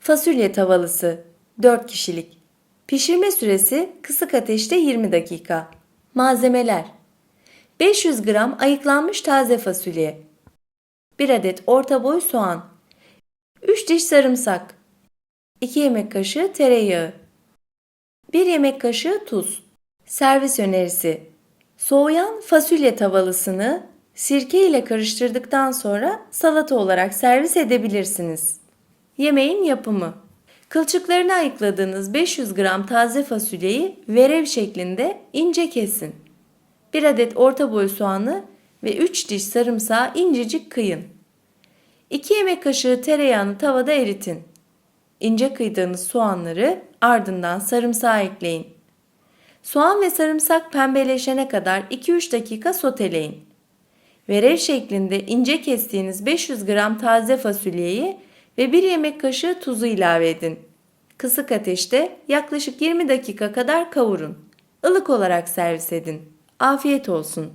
Fasulye tavalısı 4 kişilik. Pişirme süresi kısık ateşte 20 dakika. Malzemeler. 500 gram ayıklanmış taze fasulye. 1 adet orta boy soğan. 3 diş sarımsak. 2 yemek kaşığı tereyağı. 1 yemek kaşığı tuz. Servis önerisi. Soğuyan fasulye tavalısını sirke ile karıştırdıktan sonra salata olarak servis edebilirsiniz. Yemeğin yapımı Kılçıklarını ayıkladığınız 500 gram taze fasulyeyi verev şeklinde ince kesin. 1 adet orta boy soğanı ve 3 diş sarımsağı incecik kıyın. 2 yemek kaşığı tereyağını tavada eritin. İnce kıydığınız soğanları ardından sarımsağı ekleyin. Soğan ve sarımsak pembeleşene kadar 2-3 dakika soteleyin. Verev şeklinde ince kestiğiniz 500 gram taze fasulyeyi ve 1 yemek kaşığı tuzu ilave edin. Kısık ateşte yaklaşık 20 dakika kadar kavurun. Ilık olarak servis edin. Afiyet olsun.